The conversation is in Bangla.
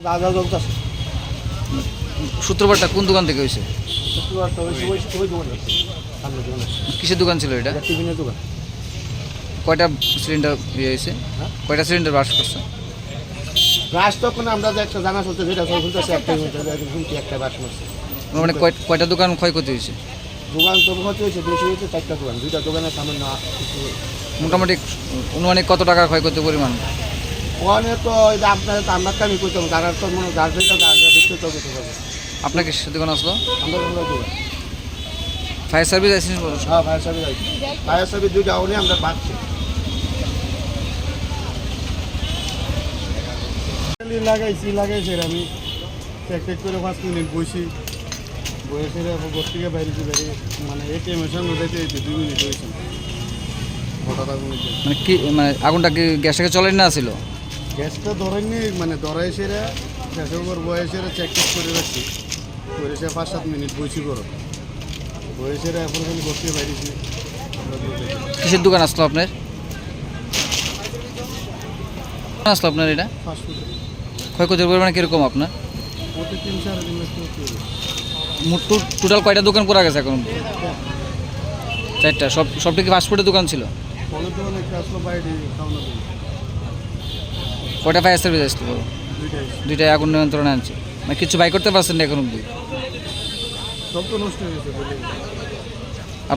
রাজা সূত্রপাতটা কোন দোকান থেকে হয়েছে? ওই ওই দোকানে কিসের দোকান ছিল এটা? টিফিনের দোকান। কয়টা সিলিন্ডার ইয়ে হয়েছে? হ্যাঁ? কয়টা সিলিন্ডার বাস করছে? রাস তখন আমরা যে একটা জানা চলছে যেটা একটা শুনছি একটা বাস মারছে মানে কয়টা দোকান ক্ষয়ক্ষতি হয়েছে? দোকান তো হচ্ছে হয়েছে বেশি হয়েছে চারটা দোকান। দুইটা দোকানের সামান্য মোটামুটি অনুমানিক কত টাকার ক্ষয়ক্ষতি পরিমাণ? ওখানে তো ওই যে আপনার তো আমরা কামি করতাম যারা তো মনে যার যেটা যার যা দেখতে তো করতে পারবে আপনার কি দোকান আসলো? ফায়ার সার্ভিস আইসি হ্যাঁ ফায়ার সার্ভিস আছে ফায়ার সার্ভিস দুইটা ওনে আমরা পাচ্ছি। লাগাইছি লাগাইছি আমি। এক এক করে পাঁচ মিনিট বসি বসে ঘর থেকে বাইরেছি বাইরে মানে এটিএমের সামনে যাইতে যাইতে দুই মিনিট হয়েছে। হঠাৎ আগুন মানে কি মানে আগুনটা কি গ্যাসটাকে চলেন না ছিল? গ্যাসটা ধরেননি মানে ধরাইছে রে গ্যাসের উপর বয়সে চেক টেক করে রাখছি। করে সে পাঁচ সাত মিনিট বসি করো বয়সে রে এখন খালি থেকে বাইরেছি। কিসের দোকান আসলো আপনার? আসলো আপনার এটা? ক্ষয়ক্ষতির পরিমাণ কীরকম আপনার? টোটাল কয়টা দোকান করা গেছে এখন? চারটা। সব সবটা কি ফাস্টফুডের দোকান ছিল? কয়টা ফায়ার সার্ভিস আসতে পারো দুইটাই আগুন নিয়ন্ত্রণে আনছে। মানে কিছু বাই করতে পারছেন না এখন অব্দি সব তো নষ্ট হয়ে গেছে